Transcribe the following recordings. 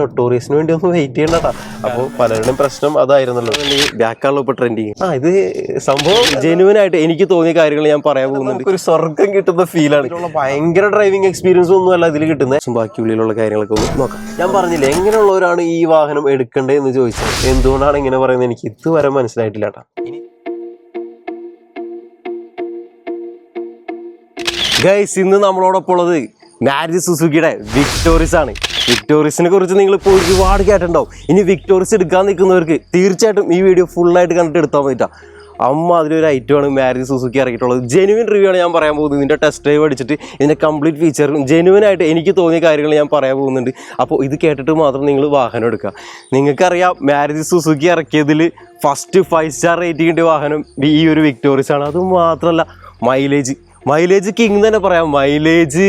നൊട്ടോറിയസിന് വേണ്ടി ഒന്ന് വെയിറ്റ് ചെയ്യണ്ടട്ടാ അപ്പോൾ പലരുടെയും പ്രശ്നം അതായിരുന്നല്ലോ. ബാക്കാണല്ലോ ഇപ്പൊ ട്രെൻഡിങ് ആ ഇത് സംഭവം ജെനുവൻ ആയിട്ട് എനിക്ക് തോന്നിയ കാര്യങ്ങൾ ഞാൻ പറയാൻ പോകുന്നുണ്ട്. ഒരു സ്വർഗം കിട്ടുന്ന ഫീലാണ് ഭയങ്കര ഡ്രൈവിംഗ് എക്സ്പീരിയൻസ് ഒന്നും അല്ല ഇതിൽ കിട്ടുന്നത് ബാക്കി ഉള്ളിലുള്ള കാര്യങ്ങളൊക്കെ ഒന്ന് നോക്കാം. ഞാൻ പറഞ്ഞില്ല എങ്ങനെയുള്ളവരാണ് ഈ വാഹനം എടുക്കേണ്ടത് എന്ന് ചോദിച്ചത്? എന്തുകൊണ്ടാണ് ഇങ്ങനെ പറയുന്നത് എനിക്ക് ഇതുവരെ മനസ്സിലായിട്ടില്ല കേട്ടാ ഗൈസ് ഇന്ന് നമ്മളോടൊപ്പം ഉള്ളത് മാരുതി സുസുക്കിയുടെ വിക്ടോറിസ് ആണ്. വിക്ടോറിസിനെ കുറിച്ച് നിങ്ങൾ ഇപ്പോൾ ഒരുപാട് കേട്ടിട്ടുണ്ടാവും. ഇനി വിക്ടോറിയസ് എടുക്കാൻ നിൽക്കുന്നവർക്ക് തീർച്ചയായിട്ടും ഈ വീഡിയോ ഫുള്ളായിട്ട് കണ്ടിട്ട് എടുത്താൽ മതിട്ടാ. അമ്മ അതിലൊരു ഐറ്റമാണ് മാരുതി സുസുക്കി ഇറക്കിയിട്ടുള്ളത്. ജെനുവിൻ റിവ്യൂ ആണ് ഞാൻ പറയാൻ പോകുന്നത്. ഇതിന്റെ ടെസ്റ്റ് ഡ്രൈവ് അടിച്ചിട്ട് ഇതിന്റെ കംപ്ലീറ്റ് ഫീച്ചറും ജെനുവിൻ ആയിട്ട് എനിക്ക് തോന്നിയ കാര്യങ്ങൾ ഞാൻ പറയാൻ പോകുന്നുണ്ട്. അപ്പോൾ ഇത് കേട്ടിട്ട് മാത്രം നിങ്ങൾ വാഹനം എടുക്കുക. നിങ്ങൾക്കറിയാം മാരുതി സുസുക്കി ഇറക്കിയതിൽ ഫസ്റ്റ് ഫൈവ് സ്റ്റാർ കിട്ടിയ വാഹനം ഈ ഒരു വിക്ടോറിയസ് ആണ്. അത് മാത്രമല്ല മൈലേജ് മൈലേജ് കിങ് തന്നെ പറയാം. മൈലേജ്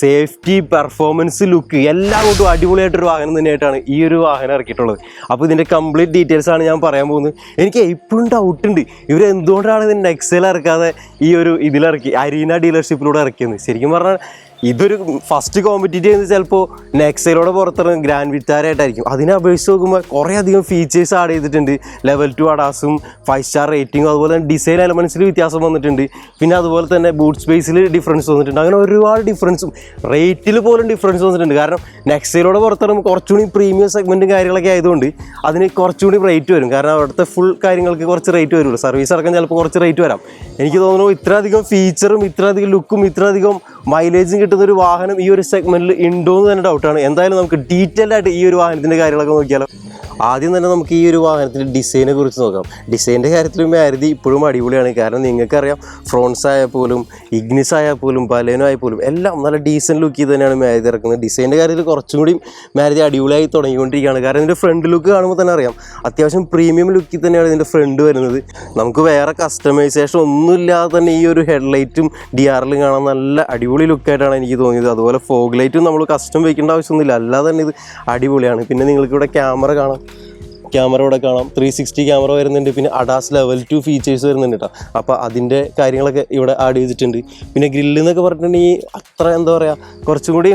സേഫ്റ്റി പെർഫോമൻസ് ലുക്ക് എല്ലാം കൊണ്ടും അടിപൊളിയായിട്ടൊരു വാഹനം തന്നെയായിട്ടാണ് ഈ ഒരു വാഹനം ഇറക്കിയിട്ടുള്ളത്. അപ്പോൾ ഇതിന്റെ കംപ്ലീറ്റ് ഡീറ്റെയിൽസ് ആണ് ഞാൻ പറയാൻ പോകുന്നത്. എനിക്ക് എപ്പോഴും ഡൗട്ട് ഉണ്ട്. ഇവർ എന്തുകൊണ്ടാണ് ഇതിന്റെ നെക്സൽ ഇറക്കാതെ ഈ ഒരു ഇതിലിറക്കി അരീന ഡീലർഷിപ്പിലൂടെ ഇറക്കിയത്? ശരിക്കും പറഞ്ഞാൽ ഇതൊരു ഫസ്റ്റ് കോമ്പറ്റീറ്റീവ് എന്ന് ചിലപ്പോൾ നെക്സയിലൂടെ പുറത്തിറങ്ങും ഗ്രാൻഡ് വിറ്റാരായിട്ടായിരിക്കും അതിനെ അപേക്ഷിച്ച് നോക്കുമ്പോൾ കുറേ അധികം ഫീച്ചേഴ്സ് ആഡ് ചെയ്തിട്ടുണ്ട്. ലെവൽ ടു അഡാസും ഫൈവ് സ്റ്റാർ റേറ്റിംഗും അതുപോലെ തന്നെ ഡിസൈൻ എലമെൻസിൽ വ്യത്യാസം വന്നിട്ടുണ്ട്. പിന്നെ അതുപോലെ തന്നെ ബൂട്ട് സ്പേസിൽ ഡിഫറൻസ് വന്നിട്ടുണ്ട്. അങ്ങനെ ഒരുപാട് ഡിഫറൻസും റേറ്റിൽ പോലും ഡിഫറൻസ് വന്നിട്ടുണ്ട്. കാരണം നെക്സയിലൂടെ പുറത്തിറങ്ങുമ്പോൾ കുറച്ചുകൂടി പ്രീമിയം സെഗ്മെന്റും കാര്യങ്ങളൊക്കെ ആയതുകൊണ്ട് അതിന് കുറച്ചുകൂടി റേറ്റ് വരും. കാരണം അവിടുത്തെ ഫുൾ കാര്യങ്ങൾക്ക് കുറച്ച് റേറ്റ് വരുള്ളൂ. സർവീസ് അടക്കം ചിലപ്പോൾ കുറച്ച് റേറ്റ് വരാം. എനിക്ക് തോന്നുന്നു ഇത്രയധികം ഫീച്ചറും ഇത്രയധികം ലുക്കും ഇത്രയധികം മൈലേജും കിട്ടുന്ന ഒരു വാഹനം ഈ ഒരു സെഗ്മെന്റിൽ ഉണ്ടോ എന്ന് തന്നെ ഡൗട്ടാണ് എന്തായാലും നമുക്ക് ഡീറ്റെയിൽ ആയിട്ട് ഈ ഒരു വാഹനത്തിന്റെ കാര്യങ്ങളൊക്കെ നോക്കിയാലോ. ആദ്യം തന്നെ നമുക്ക് ഈ ഒരു വാഹനത്തിന്റെ ഡിസൈനെ കുറിച്ച് നോക്കാം. ഡിസൈന്റെ കാര്യത്തിൽ മാരുതി ഇപ്പോഴും അടിപൊളിയാണ്. കാരണം നിങ്ങൾക്കറിയാം ഫ്രോൺസ് ആയാൽ പോലും ഇഗ്നിസ് ആയാൽ പോലും ബലേനോ ആയാൽ പോലും എല്ലാം നല്ല ഡീസന്റ് ലുക്ക് ചെയ്ത് തന്നെയാണ് മാരുതി ഇറക്കുന്നത്. ഡിസൈന്റെ കാര്യത്തിൽ കുറച്ചും കൂടി മാരുതി അടിപൊളിയായി തുടങ്ങിക്കൊണ്ടിരിക്കുകയാണ്. കാരണം ഇതിന്റെ ഫ്രണ്ട് ലുക്ക് കാണുമ്പോൾ തന്നെ അറിയാം അത്യാവശ്യം പ്രീമിയം ലുക്കിൽ തന്നെയാണ് ഇതിന്റെ ഫ്രണ്ട് വരുന്നത്. നമുക്ക് വേറെ കസ്റ്റമൈസേഷൻ ഒന്നുമില്ലാതെ തന്നെ ഈ ഒരു ഹെഡ്ലൈറ്റും ഡി ആറിലും കാണാൻ നല്ല അടിപൊളി ലുക്കായിട്ടാണ് എനിക്ക് തോന്നിയത്. അതുപോലെ ഫോഗ് ലൈറ്റും നമ്മൾ കസ്റ്റം വയ്ക്കേണ്ട ആവശ്യമൊന്നുമില്ല. അല്ലാതെ തന്നെ ഇത് അടിപൊളിയാണ്. പിന്നെ നിങ്ങൾക്കിവിടെ ക്യാമറ കാണാം. ക്യാമറ ഇവിടെ കാണാം. ത്രീ സിക്സ്റ്റി ക്യാമറ വരുന്നുണ്ട്. പിന്നെ അഡാസ് ലെവൽ ടു ഫീച്ചേഴ്സ് വരുന്നുണ്ട് കേട്ടോ അപ്പോൾ അതിന്റെ കാര്യങ്ങളൊക്കെ ഇവിടെ ആഡ് ചെയ്തിട്ടുണ്ട്. പിന്നെ ഗ്രില്ല് എന്നൊക്കെ പറഞ്ഞിട്ടുണ്ടെങ്കിൽ അത്ര എന്താ പറയുക കുറച്ചും കൂടി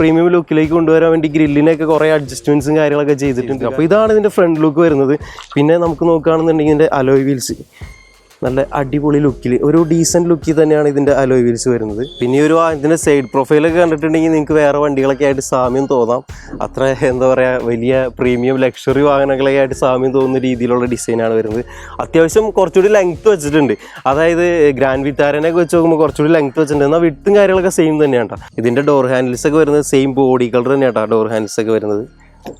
പ്രീമിയം ലുക്കിലേക്ക് കൊണ്ടുവരാൻ വേണ്ടി ഗ്രില്ലിനൊക്കെ കുറേ അഡ്ജസ്റ്റ്മെന്റ്സും കാര്യങ്ങളൊക്കെ ചെയ്തിട്ടുണ്ട്. അപ്പോൾ ഇതാണ് ഇതിന്റെ ഫ്രണ്ട് ലുക്ക് വരുന്നത്. പിന്നെ നമുക്ക് നോക്കുകയാണെന്നുണ്ടെങ്കിൽ ഇതിന്റെ അലോയ് വീൽസ് നല്ല അടിപൊളി ലുക്കിൽ ഒരു ഡീസന്റ് ലുക്കിൽ തന്നെയാണ് ഇതിന്റെ അലോയ് വീൽസ് വരുന്നത്. പിന്നെ ഒരു ഇതിന്റെ സൈഡ് പ്രൊഫൈലൊക്കെ കണ്ടിട്ടുണ്ടെങ്കിൽ നിങ്ങൾക്ക് വേറെ വണ്ടികളൊക്കെ ആയിട്ട് സാമ്യം തോന്നാം. അത്ര എന്താ പറയുക വലിയ പ്രീമിയം ലക്ഷറി വാഹനങ്ങളൊക്കെ ആയിട്ട് സാമ്യം തോന്നുന്ന രീതിയിലുള്ള ഡിസൈനാണ് വരുന്നത്. അത്യാവശ്യം കുറച്ചുകൂടി ലെങ്ത്ത് വെച്ചിട്ടുണ്ട്. അതായത് ഗ്രാൻഡ് വിറ്റാരനൊക്കെ വെച്ച് നോക്കുമ്പോൾ കുറച്ചുകൂടി ലെങ്ത്ത് വെച്ചിട്ടുണ്ട്. എന്നാൽ വിട്ടും കാര്യങ്ങളൊക്കെ സെയിം തന്നെയാണ് ഇതിന്റെ ഡോർ ഹാൻഡിൽസ് ഒക്കെ വരുന്നത് സെയിം ബോഡി കളർ തന്നെയാണ് ഡോർ ഹാൻഡിൽസ് ഒക്കെ വരുന്നത്.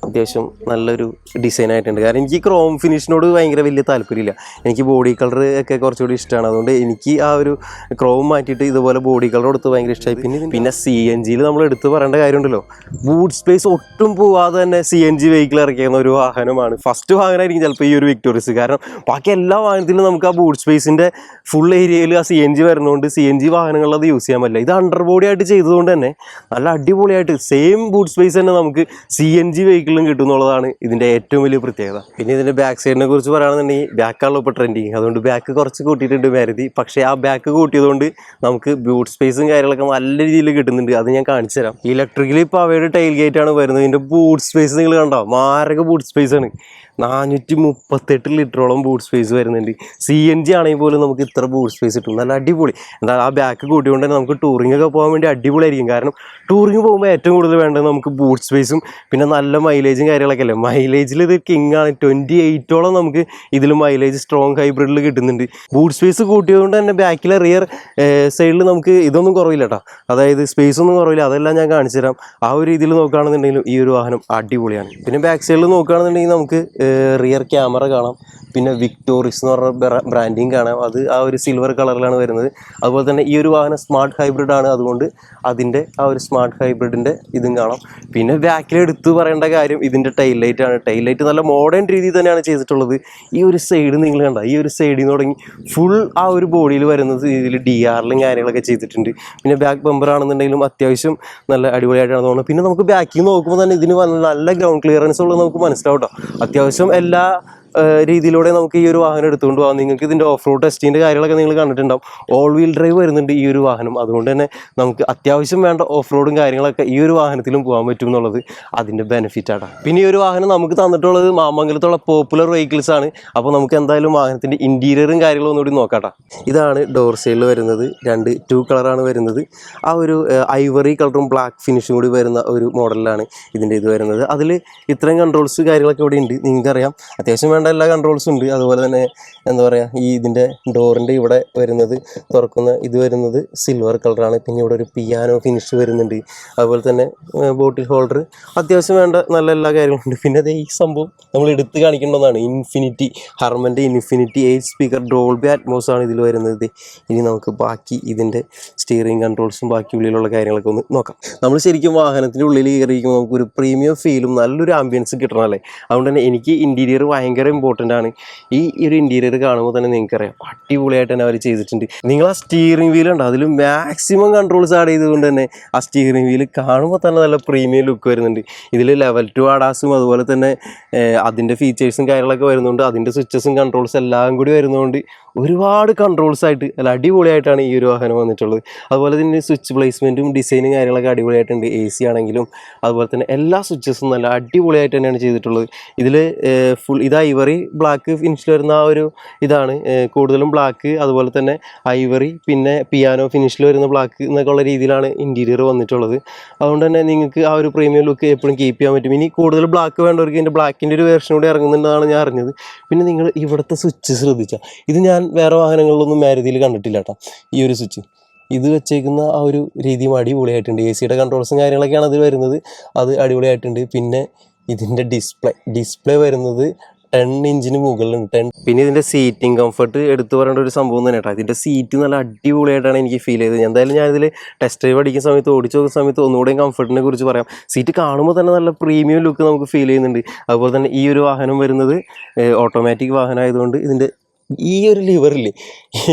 അത്യാവശ്യം നല്ലൊരു ഡിസൈൻ ആയിട്ടുണ്ട്. കാരണം എനിക്ക് ക്രോം ഫിനിഷിനോട് ഭയങ്കര വലിയ താല്പര്യമില്ല. എനിക്ക് ബോഡി കളർ ഒക്കെ കുറച്ചുകൂടി ഇഷ്ടമാണ് അതുകൊണ്ട് എനിക്ക് ആ ഒരു ക്രോം മാറ്റിയിട്ട് ഇതുപോലെ ബോഡി കളർ കൊടുത്ത് ഭയങ്കര ഇഷ്ടമായി പിന്നെ പിന്നെ സി എൻ ജിയിൽ നമ്മൾ എടുത്ത് പറയേണ്ട കാര്യമുണ്ടല്ലോ. ബൂട്ട് സ്പേസ് ഒട്ടും പോവാതെ തന്നെ സി എൻ ജി വെഹിക്കിൾ ഇറക്കിയിരുന്ന ഒരു വാഹനമാണ്. ഫസ്റ്റ് വാഹനമായിരിക്കും ചിലപ്പോൾ ഈ ഒരു വിക്ടോറിയസ് കാരണം ബാക്കി എല്ലാ വാഹനത്തിലും നമുക്ക് ആ ബൂട്ട് സ്പേസിന്റെ ഫുൾ ഏരിയയിൽ ആ സി എൻ ജി വരുന്നതുകൊണ്ട് സി എൻ ജി വാഹനങ്ങളിൽ അത് യൂസ് ചെയ്യാൻ പറ്റില്ല. ഇത് അണ്ടർ ബോഡി ആയിട്ട് ചെയ്തതുകൊണ്ട് തന്നെ നല്ല അടിപൊളിയായിട്ട് സെയിം ബൂട്ട് സ്പേസ് തന്നെ നമുക്ക് സി എൻ ജി വെഹിക്കിളും കിട്ടും എന്നുള്ളതാണ് ഇതിന്റെ ഏറ്റവും വലിയ പ്രത്യേകത. പിന്നെ ഇതിന്റെ ബാക്ക് സൈഡിനെ കുറിച്ച് പറയുകയാണെന്നുണ്ടെങ്കിൽ ബാക്കാണല്ലോ ഇപ്പോൾ ട്രെൻഡിങ് അതുകൊണ്ട് ബാക്ക് കുറച്ച് കൂട്ടിയിട്ടുണ്ട് മാരുതി. പക്ഷേ ആ ബാക്ക് കൂട്ടിയതുകൊണ്ട് നമുക്ക് ബൂട്ട് സ്പേസും കാര്യങ്ങളൊക്കെ നല്ല രീതിയിൽ കിട്ടുന്നുണ്ട്. അത് ഞാൻ കാണിച്ചുതരാം ഇലക്ട്രിക്കലി ഇപ്പോൾ അവയുടെ ടൈൽ ഗേറ്റ് ആണ് വരുന്നത്. ഇതിന്റെ ബൂട്ട് സ്പേസ് നിങ്ങൾ കണ്ടോ? മാരക ബൂട്ട് സ്പേസ് ആണ്. നാനൂറ്റി മുപ്പത്തെട്ട് ലിറ്ററോളം ബൂട്ട് സ്പേസ് വരുന്നുണ്ട്. സി എൻ ജി ആണെങ്കിൽ പോലും നമുക്ക് ഇത്ര ബൂട്ട് സ്പേസ് കിട്ടും. നല്ല അടിപൊളി. എന്താ ആ ബാക്ക് കൂട്ടിക്കൊണ്ട് തന്നെ നമുക്ക് ടൂറിംഗ് ഒക്കെ പോകാൻ വേണ്ടി അടിപൊളിയായിരിക്കും. കാരണം ടൂറിങ് പോകുമ്പോൾ ഏറ്റവും കൂടുതൽ വേണ്ടത് നമുക്ക് ബൂട്ട് സ്പേസും പിന്നെ നല്ല മൈലേജും കാര്യങ്ങളൊക്കെ അല്ലേ? മൈലേജിൽ ഇത് കിങ് ആണ്. ട്വന്റി എയ്റ്റോളം നമുക്ക് ഇതിൽ മൈലേജ് സ്ട്രോങ് ഹൈബ്രിഡിൽ കിട്ടുന്നുണ്ട്. ബൂട്ട് സ്പേസ് കൂട്ടിയതുകൊണ്ട് തന്നെ ബാക്കിലെ റിയർ സൈഡിൽ നമുക്ക് ഇതൊന്നും കുറവില്ല കേട്ടോ അതായത് സ്പേസ് ഒന്നും കുറവില്ല. അതെല്ലാം ഞാൻ കാണിച്ചു തരാം ആ ഒരു രീതിയിൽ നോക്കുകയാണെന്നുണ്ടെങ്കിലും ഈ ഒരു വാഹനം അടിപൊളിയാണ്. പിന്നെ ബാക്ക് സൈഡിൽ നോക്കുകയാണെന്നുണ്ടെങ്കിൽ നമുക്ക് റിയർ ക്യാമറ കാണാം. പിന്നെ വിക്ടോറിസ് എന്ന് പറഞ്ഞ ബ്രാൻഡിങ് കാണാം. അത് ആ ഒരു സിൽവർ കളറിലാണ് വരുന്നത്. അതുപോലെ തന്നെ ഈ ഒരു വാഹനം സ്മാർട്ട് ഹൈബ്രിഡ് ആണ്. അതുകൊണ്ട് അതിന്റെ ആ ഒരു സ്മാർട്ട് ഹൈബ്രിഡിന്റെ ഇതും കാണാം. പിന്നെ ബാക്കിൽ എടുത്തു പറയേണ്ട കാര്യം ഇതിന്റെ ടൈൽ ലൈറ്റ് ആണ്. ടൈൽ ലൈറ്റ് നല്ല മോഡേൺ രീതിയിൽ തന്നെയാണ് ചെയ്തിട്ടുള്ളത്. ഈ ഒരു സൈഡ് നിങ്ങൾ കണ്ട ഈ ഒരു സൈഡിൽ നിന്ന് തുടങ്ങി ഫുൾ ആ ഒരു ബോഡിയിൽ വരുന്നത് ഇതിൽ ഡി ആറിലും കാര്യങ്ങളൊക്കെ ചെയ്തിട്ടുണ്ട്. പിന്നെ ബാക്ക് ബമ്പർ ആണെന്നുണ്ടെങ്കിലും അത്യാവശ്യം നല്ല അടിപൊളിയായിട്ടാണ് തോന്നുന്നത്. പിന്നെ നമുക്ക് ബാക്കിൽ നോക്കുമ്പോൾ തന്നെ ഇതിന് നല്ല ഗ്രൗണ്ട് ക്ലിയറൻസ് ഉള്ളത് നമുക്ക് മനസ്സിലാവും കേട്ടോ അത്യാവശ്യം എല്ലാ രീതിയിലൂടെ നമുക്ക് ഈ ഒരു വാഹനം എടുത്തുകൊണ്ട് പോകാം. നിങ്ങൾക്ക് ഇതിന്റെ ഓഫ് റോഡ് ടെസ്റ്റിന്റെ കാര്യങ്ങളൊക്കെ നിങ്ങൾ കണ്ടിട്ടുണ്ടാവും. ഓൾ വീൽ ഡ്രൈവ് വരുന്നുണ്ട് ഈ ഒരു വാഹനം. അതുകൊണ്ട് തന്നെ നമുക്ക് അത്യാവശ്യം വേണ്ട ഓഫ് റോഡും കാര്യങ്ങളൊക്കെ ഈ ഒരു വാഹനത്തിലും പോകാൻ പറ്റും എന്നുള്ളത് അതിന്റെ ബെനിഫിറ്റ് ആണ്. പിന്നെ ഈ ഒരു വാഹനം നമുക്ക് തന്നിട്ടുള്ളത് മാമംഗലത്തുള്ള പോപ്പുലർ വെഹിക്കിൾസ് ആണ്. അപ്പോൾ നമുക്ക് എന്തായാലും വാഹനത്തിന്റെ ഇന്റീരിയറും കാര്യങ്ങളും ഒന്നുകൂടി നോക്കാട്ടോ. ഇതാണ് ഡോർ സൈഡിൽ വരുന്നത്. രണ്ട് ടു കളറാണ് വരുന്നത്. ആ ഒരു ഐവറി കളറും ബ്ലാക്ക് ഫിനിഷും കൂടി വരുന്ന ഒരു മോഡലാണ് ഇതിന്റെ ഇത് വരുന്നത്. അതിൽ ഇത്രയും കൺട്രോൾസ് കാര്യങ്ങളൊക്കെ ഇവിടെ ഉണ്ട്. നിങ്ങൾക്കറിയാം. അത്യാവശ്യം വേണ്ട എല്ലാ കൺട്രോൾസും ഉണ്ട്. അതുപോലെ തന്നെ എന്താ പറയുക ഈ ഇതിന്റെ ഡോറിന്റെ ഇവിടെ വരുന്നത് തുറക്കുന്ന ഇത് വരുന്നത് സിൽവർ കളറാണ് പിന്നെ ഇവിടെ ഒരു പിയാനോ ഫിനിഷ് വരുന്നുണ്ട്. അതുപോലെ തന്നെ ബോട്ടിൽ ഹോൾഡർ അത്യാവശ്യം വേണ്ട നല്ല എല്ലാ കാര്യങ്ങളും ഉണ്ട്. പിന്നെ ദേ ഈ സംഭവം നമ്മൾ എടുത്ത് കാണിക്കേണ്ടതാണ്. Infinity ഹർമന്റെ infinity eight speaker Dolby Atmos ആണ് ഇതിൽ വരുന്നത് ഇനി നമുക്ക് ബാക്കി ഇതിന്റെ സ്റ്റിയറിംഗ് കൺട്രോൾസും ബാക്കി ഉള്ളിലുള്ള കാര്യങ്ങളൊക്കെ ഒന്ന് നോക്കാം. നമ്മൾ ശരിക്കും വാഹനത്തിന്റെ ഉള്ളിൽ കയറിയിരിക്കുമ്പോൾ നമുക്കൊരു പ്രീമിയം ഫീലും നല്ലൊരു ആംബിയൻസ് കിട്ടണമല്ലേ അതുകൊണ്ട് തന്നെ എനിക്ക് ഇന്റീരിയർ ഭയങ്കര ഇമ്പോർട്ടന്റ് ആണ്. ഈ ഒരു ഇന്റീരിയർ കാണുമ്പോൾ തന്നെ നിങ്ങൾക്കറിയാം. അടിപൊളിയായിട്ട് തന്നെ അവർ ചെയ്തിട്ടുണ്ട്. നിങ്ങൾ ആ സ്റ്റിയറിംഗ് വീൽ ഉണ്ട് അതിൽ മാക്സിമം കൺട്രോൾസ് ആഡ് ചെയ്തുകൊണ്ട് തന്നെ ആ സ്റ്റിയറിംഗ് വീൽ കാണുമ്പോൾ തന്നെ നല്ല പ്രീമിയം ലുക്ക് വരുന്നുണ്ട്. ഇതിൽ ലെവൽ ടു ആഡാസും അതുപോലെ തന്നെ അതിന്റെ ഫീച്ചേഴ്സും കാര്യങ്ങളൊക്കെ വരുന്നുണ്ട്. അതിന്റെ സ്വിച്ചസും കൺട്രോൾസ് എല്ലാം കൂടി വരുന്നതുകൊണ്ട് ഒരുപാട് കൺട്രോൾസ് ആയിട്ട് അല്ല അടിപൊളിയായിട്ടാണ് ഈ ഒരു വാഹനം വന്നിട്ടുള്ളത്. അതുപോലെ തന്നെ സ്വിച്ച് പ്ലേസ്മെന്റും ഡിസൈനും കാര്യങ്ങളൊക്കെ അടിപൊളിയായിട്ടുണ്ട്. എ സി ആണെങ്കിലും അതുപോലെ തന്നെ എല്ലാ സ്വിച്ചസും നല്ല അടിപൊളിയായിട്ട് തന്നെയാണ് ചെയ്തിട്ടുള്ളത്. ഇതിൽ ഫുൾ ഇത് ഐവറി ബ്ലാക്ക് ഫിനിഷിൽ വരുന്ന ആ ഒരു ഇതാണ്. കൂടുതലും ബ്ലാക്ക് അതുപോലെ തന്നെ ഐവറി പിന്നെ പിയാനോ ഫിനിഷിൽ വരുന്ന ബ്ലാക്ക് എന്നൊക്കെ ഉള്ള രീതിയിലാണ് ഇന്റീരിയർ വന്നിട്ടുള്ളത്. അതുകൊണ്ട് തന്നെ നിങ്ങൾക്ക് ആ ഒരു പ്രീമിയം ലുക്ക് എപ്പോഴും കീപ്പ് ചെയ്യാൻ പറ്റും. ഇനി കൂടുതൽ ബ്ലാക്ക് വേണ്ടവർക്ക് ഇതിന്റെ ബ്ലാക്കിന്റെ ഒരു വേർഷൻ കൂടി ഇറങ്ങുന്നുണ്ടെന്നാണ് ഞാൻ അറിഞ്ഞത്. പിന്നെ നിങ്ങൾ ഇവിടുത്തെ സ്വിച്ച് ശ്രദ്ധിച്ചാൽ ഇത് ഞാൻ വേറെ വാഹനങ്ങളിലൊന്നും മാരുതിയിൽ കണ്ടിട്ടില്ല കേട്ടോ. ഈ ഒരു സ്വിച്ച് ഇത് വെച്ചേക്കുന്ന ആ ഒരു രീതിയും അടിപൊളിയായിട്ടുണ്ട്. എ സിയുടെ കൺട്രോൾസും കാര്യങ്ങളൊക്കെയാണ് അതിൽ വരുന്നത്. അത് അടിപൊളിയായിട്ടുണ്ട്. പിന്നെ ഇതിന്റെ ഡിസ്പ്ലേ ഡിസ്പ്ലേ വരുന്നത് ടെൻ ഇഞ്ചിന് മുകളിലുണ്ട്. ടെൻ പിന്നെ ഇതിന്റെ സീറ്റിംഗ് കംഫർട്ട് എടുത്തു പറയേണ്ട ഒരു സംഭവം തന്നെ കേട്ടോ. ഇതിന്റെ സീറ്റ് നല്ല അടിപൊളിയായിട്ടാണ് എനിക്ക് ഫീൽ ചെയ്തത്. എന്തായാലും ഞാനിതിൽ ടെസ്റ്റ് ഡ്രൈവ് അടിക്കുന്ന സമയത്ത് ഓടിച്ചു നോക്കുന്ന സമയത്ത് ഒന്നുകൂടെയും കംഫർട്ടിനെ കുറിച്ച് പറയാം. സീറ്റ് കാണുമ്പോൾ തന്നെ നല്ല പ്രീമിയം ലുക്ക് നമുക്ക് ഫീൽ ചെയ്യുന്നുണ്ട്. അതുപോലെ തന്നെ ഈ ഒരു വാഹനം വരുന്നത് ഓട്ടോമാറ്റിക് വാഹനമായതുകൊണ്ട് ഇതിന്റെ ഈ ഒരു ലിവറില്ലേ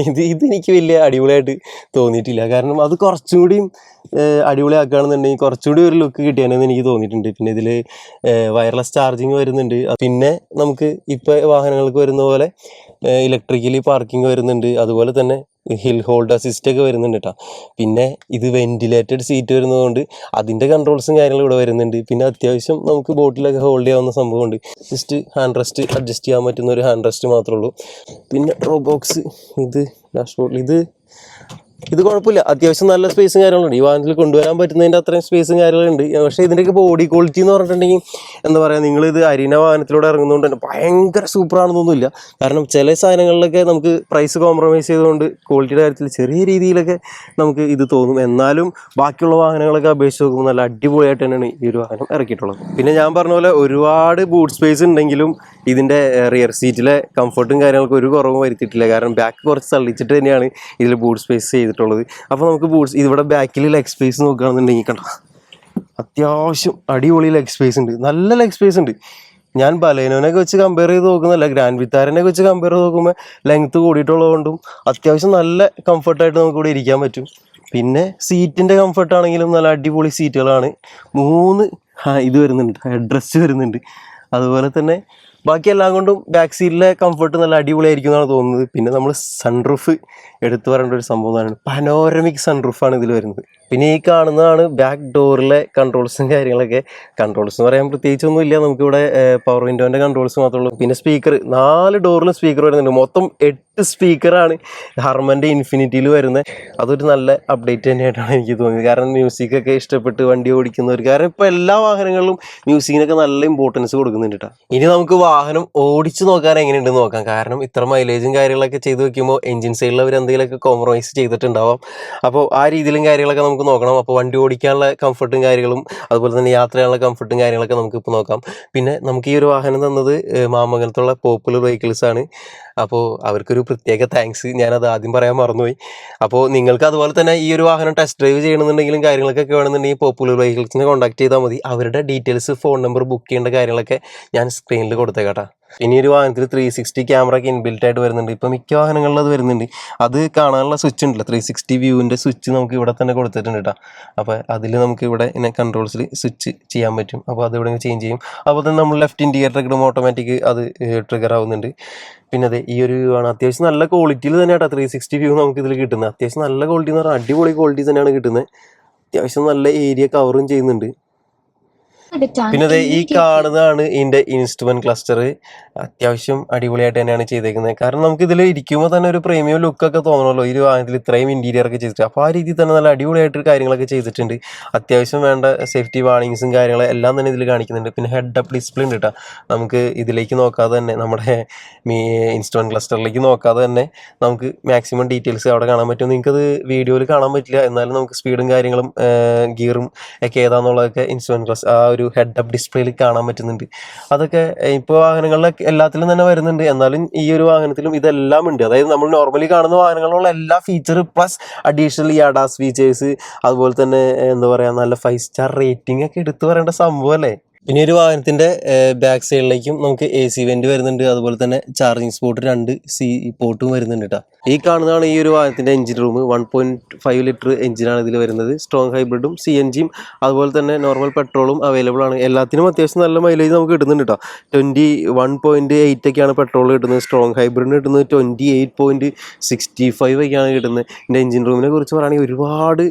ഇത് ഇതെനിക്ക് വലിയ അടിപൊളിയായിട്ട് തോന്നിയിട്ടില്ല. കാരണം അത് കുറച്ചും കൂടിയും അടിപൊളിയാക്കുകയാണെന്നുണ്ടെങ്കിൽ കുറച്ചും കൂടി ഒരു ലുക്ക് കിട്ടിയാണെന്ന് എനിക്ക് തോന്നിയിട്ടുണ്ട്. പിന്നെ ഇതിൽ വയർലെസ് ചാർജിങ് വരുന്നുണ്ട്. പിന്നെ നമുക്ക് ഇപ്പോൾ വാഹനങ്ങൾക്ക് വരുന്ന പോലെ ഇലക്ട്രിക്കലി പാർക്കിംഗ് വരുന്നുണ്ട്. അതുപോലെ തന്നെ ഹിൽ ഹോൾഡ് അസിസ്റ്റ് ഒക്കെ വരുന്നുണ്ട് കേട്ടോ പിന്നെ ഇത് വെന്റിലേറ്റഡ് സീറ്റ് വരുന്നതുകൊണ്ട് അതിന്റെ കൺട്രോൾസും കാര്യങ്ങളും ഇവിടെ വരുന്നുണ്ട്. പിന്നെ അത്യാവശ്യം നമുക്ക് ബോട്ടിലൊക്കെ ഹോൾഡ് ചെയ്യാവുന്ന സംഭവമുണ്ട്. ജസ്റ്റ് ഹാൻഡ് റെസ്റ്റ് അഡ്ജസ്റ്റ് ചെയ്യാൻ പറ്റുന്ന ഒരു ഹാൻഡ് റെസ്റ്റ് മാത്രമേ ഉള്ളൂ. പിന്നെ ഡ്രോ ബോക്സ് ഇത് ഡാഷ്ബോർഡിൽ ഇത് ഇത് കുഴപ്പമില്ല. അത്യാവശ്യം നല്ല സ്പേസും കാര്യങ്ങളുണ്ട്. ഈ വാഹനത്തിൽ കൊണ്ടുവരാൻ പറ്റുന്നതിന്റെ അത്രയും സ്പേസും കാര്യങ്ങളുണ്ട്. പക്ഷേ ഇതിന്റെയൊക്കെ ബോഡി ക്വാളിറ്റി എന്ന് പറഞ്ഞിട്ടുണ്ടെങ്കിൽ എന്താ പറയുക നിങ്ങളിത് അരീന വാഹനത്തിലൂടെ ഇറങ്ങുന്നതുകൊണ്ട് തന്നെ ഭയങ്കര സൂപ്പറാണെന്നൊന്നുമില്ല കാരണം ചില സാധനങ്ങളിലൊക്കെ നമുക്ക് പ്രൈസ് കോംപ്രമൈസ് ചെയ്തുകൊണ്ട് ക്വാളിറ്റിയുടെ കാര്യത്തിൽ ചെറിയ രീതിയിലൊക്കെ നമുക്ക് ഇത് തോന്നും. എന്നാലും ബാക്കിയുള്ള വാഹനങ്ങളൊക്കെ അപേക്ഷിച്ച് നോക്കുമ്പോൾ നല്ല അടിപൊളിയായിട്ട് തന്നെയാണ് ഈ ഒരു വാഹനം ഇറക്കിയിട്ടുള്ളത്. പിന്നെ ഞാൻ പറഞ്ഞ പോലെ ഒരുപാട് ബൂട്ട് സ്പേസ് ഉണ്ടെങ്കിലും ഇതിന്റെ റിയർ സീറ്റിലെ കംഫർട്ടും കാര്യങ്ങൾക്കും ഒരു കുറവും വരുത്തിയിട്ടില്ല. കാരണം ബാക്ക് കുറച്ച് തള്ളിച്ചിട്ട് തന്നെയാണ് ഇതിൽ ബൂട്ട് സ്പേസ് ചെയ്തിട്ടുള്ളത്. അപ്പോൾ നമുക്ക് ബൂട്ട്സ് ഇവിടെ ബാക്കിൽ ലെഗ് സ്പേസ് നോക്കുകയാണെന്നുണ്ടെങ്കിൽ കണ്ട. അത്യാവശ്യം അടിപൊളി ലെഗ് സ്പേസ് ഉണ്ട്. നല്ല ലെഗ് സ്പേസ് ഉണ്ട്. ഞാൻ ബലേനോനൊക്കെ വെച്ച് കമ്പയർ ചെയ്ത് നോക്കുന്നല്ല ഗ്രാൻഡ് വിത്താരനെ വെച്ച് കമ്പയർ ചെയ്ത് നോക്കുമ്പോൾ ലെങ്ത് കൂടിയിട്ടുള്ളതുകൊണ്ടും അത്യാവശ്യം നല്ല കംഫർട്ടായിട്ട് നമുക്ക് ഇവിടെ ഇരിക്കാൻ പറ്റും. പിന്നെ സീറ്റിന്റെ കംഫർട്ട് ആണെങ്കിലും നല്ല അടിപൊളി സീറ്റുകളാണ് മൂന്ന് ഇത് വരുന്നുണ്ട് ഹെഡ് റെസ്റ്റ് വരുന്നുണ്ട്. അതുപോലെ തന്നെ ബാക്കി എല്ലാം കൊണ്ടും ബാക്ക് സീറ്റിലെ കംഫർട്ട് നല്ല അടിപൊളിയായിരിക്കും എന്നാണ് തോന്നുന്നത്. പിന്നെ നമ്മൾ സൺറൂഫ് എടുത്തു പറയേണ്ട ഒരു സംഭവം തന്നെയാണ് പനോരമിക് സൺറൂഫാണ് ഇതിൽ വരുന്നത്. പിന്നെ ഈ കാണുന്നതാണ് ബാക്ക് ഡോറിലെ കൺട്രോൾസും കാര്യങ്ങളൊക്കെ. കൺട്രോൾസ് എന്ന് പറയാൻ പ്രത്യേകിച്ചൊന്നും ഇല്ല. നമുക്കിവിടെ പവർ വിൻഡോന്റെ കൺട്രോൾസ് മാത്രമേ ഉള്ളൂ. പിന്നെ സ്പീക്കർ നാല് ഡോറിലും സ്പീക്കർ വരുന്നുണ്ട്. മൊത്തം എട്ട് സ്പീക്കറാണ് ഹർമന്റെ ഇൻഫിനിറ്റിയിൽ വരുന്നത്. അതൊരു നല്ല അപ്ഡേറ്റ് തന്നെയായിട്ടാണ് എനിക്ക് തോന്നിയത്. കാരണം മ്യൂസിക് ഒക്കെ ഇഷ്ടപ്പെട്ട് വണ്ടി ഓടിക്കുന്നവർ കാരണം ഇപ്പോൾ എല്ലാ വാഹനങ്ങളിലും മ്യൂസിക്കിനൊക്കെ നല്ല ഇമ്പോർട്ടൻസ് കൊടുക്കുന്നുണ്ട് കേട്ടോ ഇനി നമുക്ക് വാഹനം ഓടിച്ചു നോക്കാൻ എങ്ങനെയുണ്ടെന്ന് നോക്കാം. കാരണം ഇത്ര മൈലേജും കാര്യങ്ങളൊക്കെ ചെയ്തു വെക്കുമ്പോൾ എഞ്ചിൻ സൈഡിൽ അവർ എന്തെങ്കിലുമൊക്കെ കോംപ്രമൈസ് ചെയ്തിട്ടുണ്ടാവാം. അപ്പോൾ ആ രീതിയിലും കാര്യങ്ങളൊക്കെ നമുക്ക് നോക്കണം. അപ്പോൾ വണ്ടി ഓടിക്കാനുള്ള കംഫർട്ടും കാര്യങ്ങളും അതുപോലെ തന്നെ യാത്ര ചെയ്യാനുള്ള കംഫർട്ടും കാര്യങ്ങളൊക്കെ നമുക്ക് ഇപ്പോൾ നോക്കാം. പിന്നെ നമുക്ക് ഈ ഒരു വാഹനം തന്നത് മാമംഗലത്തുള്ള പോപ്പുലർ വെഹിക്കിൾസ് ആണ്. അപ്പോൾ അവർക്കൊരു പ്രത്യേക താങ്ക്സ് ഞാനത് ആദ്യം പറയാൻ മറന്നുപോയി. അപ്പോൾ നിങ്ങൾക്ക് അതുപോലെ തന്നെ ഈ ഒരു വാഹനം ടെസ്റ്റ് ഡ്രൈവ് ചെയ്യണമെന്നുണ്ടെങ്കിലും കാര്യങ്ങളൊക്കെ വേണമെന്നുണ്ടെങ്കിൽ പോപ്പുലർ വെഹിക്കിൾസിനെ കോൺടാക്ട് ചെയ്താൽ മതി. അവരുടെ ഡീറ്റെയിൽസ് ഫോൺ നമ്പർ ബുക്ക് ചെയ്യേണ്ട കാര്യങ്ങളൊക്കെ ഞാൻ സ്ക്രീനിൽ കൊടുത്തേക്കാട്ടാ ഇനി ഒരു വാഹനത്തിൽ ത്രീ സിക്സ്റ്റി ക്യാമറ ഒക്കെ ഇൻബിൽറ്റ് ആയിട്ട് വരുന്നുണ്ട്. ഇപ്പൊ മിക്ക വാഹനങ്ങളിലും അത് വരുന്നുണ്ട്. അത് കാണാനുള്ള സ്വിച്ച് ഉണ്ടല്ലോ. ത്രീ സിക്സ്റ്റി വ്യൂവിന്റെ സ്വിച്ച് നമുക്ക് ഇവിടെ തന്നെ കൊടുത്തിട്ടുണ്ട് കേട്ടോ. അപ്പോൾ അതിൽ നമുക്ക് ഇവിടെ ഇങ്ങനെ കൺട്രോൾസിൽ സ്വിച്ച് ചെയ്യാൻ പറ്റും. അപ്പോൾ അത് ഇവിടെ ചേഞ്ച് ചെയ്യും. അപ്പോൾ തന്നെ നമ്മൾ ലെഫ്റ്റ് ഇൻഡിക്കേറ്റർ ഇടുമ്പോൾ ഓട്ടോമാറ്റിക് അത് ട്രിഗർ ആവുന്നുണ്ട്. പിന്നെ അതെ ഈ ഒരു ആണ്. അത്യാവശ്യം നല്ല ക്വാളിറ്റിയിൽ തന്നെ കേട്ടോ ത്രീ സിക്സ്റ്റി വ്യൂ നമുക്ക് ഇതിൽ കിട്ടുന്നത്. അത്യാവശ്യം നല്ല ക്വാളിറ്റി എന്ന് പറഞ്ഞാൽ അടിപൊളി ക്വാളിറ്റി തന്നെയാണ് കിട്ടുന്നത്. അത്യാവശ്യം നല്ല ഏരിയ കവറും ചെയ്യുന്നുണ്ട്. പിന്നെ ഈ കാണുന്നതാണ് ഇതിന്റെ ഇൻസ്ട്രുമെന്റ് ക്ലസ്റ്റർ അത്യാവശ്യം അടിപൊളിയായിട്ട് തന്നെയാണ് ചെയ്തേക്കുന്നത്. കാരണം നമുക്ക് ഇതിൽ ഇരിക്കുമ്പോൾ തന്നെ ഒരു പ്രീമിയം ലുക്ക് ഒക്കെ തോന്നണമല്ലോ. ഈ ഒരു വാഹനത്തിൽ ഇത്രയും ഇന്റീരിയർ ഒക്കെ ചെയ്തിട്ട്. അപ്പോൾ ആ രീതിയിൽ തന്നെ നല്ല അടിപൊളിയായിട്ട് കാര്യങ്ങളൊക്കെ ചെയ്തിട്ടുണ്ട്. അത്യാവശ്യം വേണ്ട സേഫ്റ്റി വാർണിങ്സും കാര്യങ്ങളും എല്ലാം തന്നെ ഇതിൽ കാണിക്കുന്നുണ്ട്. പിന്നെ ഹെഡ് അപ്പ് ഡിസ്പ്ലേ ഉണ്ട് കേട്ടോ നമുക്ക് ഇതിലേക്ക് നോക്കാതെ തന്നെ നമ്മുടെ മീ ഇൻസ്ട്രുമെന്റ് ക്ലസ്റ്ററിലേക്ക് നോക്കാതെ തന്നെ നമുക്ക് മാക്സിമം ഡീറ്റെയിൽസ് അവിടെ കാണാൻ പറ്റും. നിങ്ങൾക്ക് അത് വീഡിയോയിൽ കാണാൻ പറ്റില്ല. എന്നാലും നമുക്ക് സ്പീഡും കാര്യങ്ങളും ഗിയറും ഒക്കെ ഏതാന്നുള്ളതൊക്കെ ഇൻസ്ട്രുമെന്റ് ക്ലസ് ആ ഒരു ഹെഡ് അപ്പ് ഡിസ്പ്ലേയിൽ കാണാൻ പറ്റുന്നുണ്ട്. അതൊക്കെ ഇപ്പോൾ വാഹനങ്ങളിലൊക്കെ എല്ലാത്തിലും തന്നെ വരുന്നുണ്ട്. എന്നാലും ഈ ഒരു വാഹനത്തിലും ഇതെല്ലാം ഉണ്ട്. അതായത് നമ്മൾ നോർമലി കാണുന്ന വാഹനങ്ങളിലുള്ള എല്ലാ ഫീച്ചർ പ്ലസ് അഡീഷണൽ ഈ അഡാസ് ഫീച്ചേഴ്സ് അതുപോലെ തന്നെ എന്താ പറയുക നല്ല ഫൈവ് സ്റ്റാർ റേറ്റിംഗ് ഒക്കെ എടുത്തു പറയേണ്ട സംഭവം പിന്നെ ഒരു വാഹനത്തിന്റെ ബാക്ക് സൈഡിലേക്കും നമുക്ക് എ സി വെന്റ് വരുന്നുണ്ട്. അതുപോലെ തന്നെ ചാർജിങ് സ്പോട്ട് രണ്ട് സി പോർട്ടും വരുന്നുണ്ട് കേട്ടോ ഈ കാണുന്നതാണ് ഈ ഒരു വാഹനത്തിന്റെ engine room one point five litre എഞ്ചിനാണ് ഇതിൽ വരുന്നത്. സ്ട്രോങ് ഹൈബ്രിഡും സി എൻ ജിയും അതുപോലെ തന്നെ നോർമൽ പെട്രോളും അവൈലബിൾ ആണ്. എല്ലാത്തിനും അത്യാവശ്യം നല്ല മൈലേജ് നമുക്ക് കിട്ടുന്നുണ്ട് കേട്ടോ ട്വന്റി വൺ പോയിന്റ് എയ്റ്റ് ഒക്കെയാണ് പെട്രോൾ കിട്ടുന്നത്. സ്ട്രോങ് ഹൈബ്രിഡിന് കിട്ടുന്നത് twenty eight point sixty five ഒക്കെയാണ് കിട്ടുന്നത്. എന്റെ എഞ്ചിൻ റൂമിനെ കുറിച്ച് പറയുകയാണെങ്കിൽ ഒരുപാട്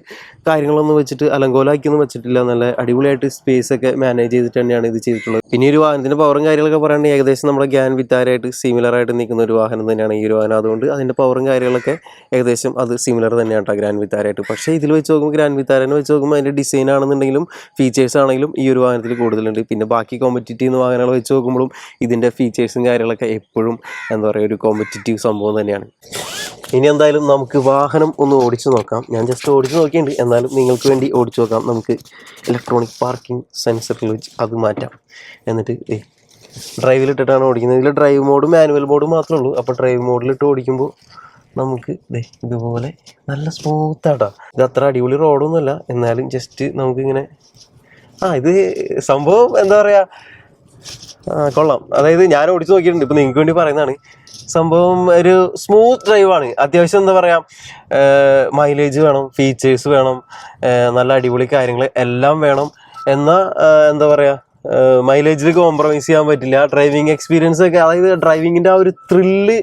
കാര്യങ്ങളൊന്നും വെച്ചിട്ട് അലങ്കോലാക്കിയൊന്നും വെച്ചിട്ടില്ല. നല്ല അടിപൊളിയായിട്ട് സ്പേസ് ഒക്കെ മാനേജ് ചെയ്തിട്ട് തന്നെയാണ് ഇത് ചെയ്തിട്ടുള്ളത്. പിന്നെ ഒരു വാഹനത്തിന്റെ പവറും കാര്യങ്ങളൊക്കെ പറയുകയാണെങ്കിൽ ഏകദേശം നമ്മുടെ ഗ്യാൻ വിത്താരായിട്ട് സിമിലർ ആയിട്ട് നിൽക്കുന്ന ഒരു വാഹനം തന്നെയാണ് ഈ ഒരു വാഹനം. അതുകൊണ്ട് അതിന്റെ പവറും കാര്യങ്ങളൊക്കെ ഏകദേശം അത് സിമിലർ തന്നെയാണ് കേട്ടോ ഗ്രാൻഡ് വിത്താരായിട്ട്. പക്ഷേ ഇതിൽ വെച്ച് നോക്കുമ്പോൾ ഗ്രാൻഡ് വിത്താരനെ വെച്ച് നോക്കുമ്പോൾ അതിന്റെ ഡിസൈൻ ആണെന്നുണ്ടെങ്കിലും ഫീച്ചേഴ്സ് ആണെങ്കിലും ഈ ഒരു വാഹനത്തിൽ കൂടുതലുണ്ട്. പിന്നെ ബാക്കി കോമ്പറ്റീറ്റീവ് വാഹനങ്ങൾ വെച്ച് നോക്കുമ്പോഴും ഇതിന്റെ ഫീച്ചേഴ്സും കാര്യങ്ങളൊക്കെ എപ്പോഴും എന്താ പറയുക ഒരു കോമ്പറ്റീറ്റീവ് സംഭവം തന്നെയാണ്. ഇനി എന്തായാലും നമുക്ക് വാഹനം ഒന്ന് ഓടിച്ചു നോക്കാം. ഞാൻ ജസ്റ്റ് ഓടിച്ചു നോക്കിയിട്ടുണ്ട്. എന്നാലും നിങ്ങൾക്ക് വേണ്ടി ഓടിച്ചു നോക്കാം. നമുക്ക് ഇലക്ട്രോണിക് പാർക്കിംഗ് സെൻസറിൽ വെച്ച് അത് മാറ്റാം. എന്നിട്ട് ഡ്രൈവിലിട്ടിട്ടാണ് ഓടിക്കുന്നത്. ഇതിൽ ഡ്രൈവ് മോഡ് മാനുവൽ മോഡ് മാത്രമേ ഉള്ളൂ. അപ്പോൾ ഡ്രൈവ് മോഡിലിട്ട് ഓടിക്കുമ്പോൾ നമുക്ക് ഇതുപോലെ നല്ല സ്മൂത്താട്ടോ ഇത് അത്ര അടിപൊളി റോഡൊന്നുമല്ല എന്നാലും ജസ്റ്റ് നമുക്കിങ്ങനെ ആ ഇത് സംഭവം എന്താ പറയുക കൊള്ളാം. അതായത് ഞാൻ ഓടിച്ചു നോക്കിയിട്ടുണ്ട്. ഇപ്പം നിങ്ങൾക്ക് വേണ്ടി പറയുന്നതാണ്. സംഭവം ഒരു സ്മൂത്ത് ഡ്രൈവാണ് അത്യാവശ്യം എന്താ പറയുക മൈലേജ് വേണം ഫീച്ചേഴ്സ് വേണം നല്ല അടിപൊളി കാര്യങ്ങൾ എല്ലാം വേണം. എന്നാൽ എന്താ പറയുക മൈലേജിൽ കോംപ്രമൈസ് ചെയ്യാൻ പറ്റില്ല. ഡ്രൈവിംഗ് എക്സ്പീരിയൻസ് ഒക്കെ അതായത് ഡ്രൈവിങ്ങിന്റെ ആ ഒരു ത്രില്ല്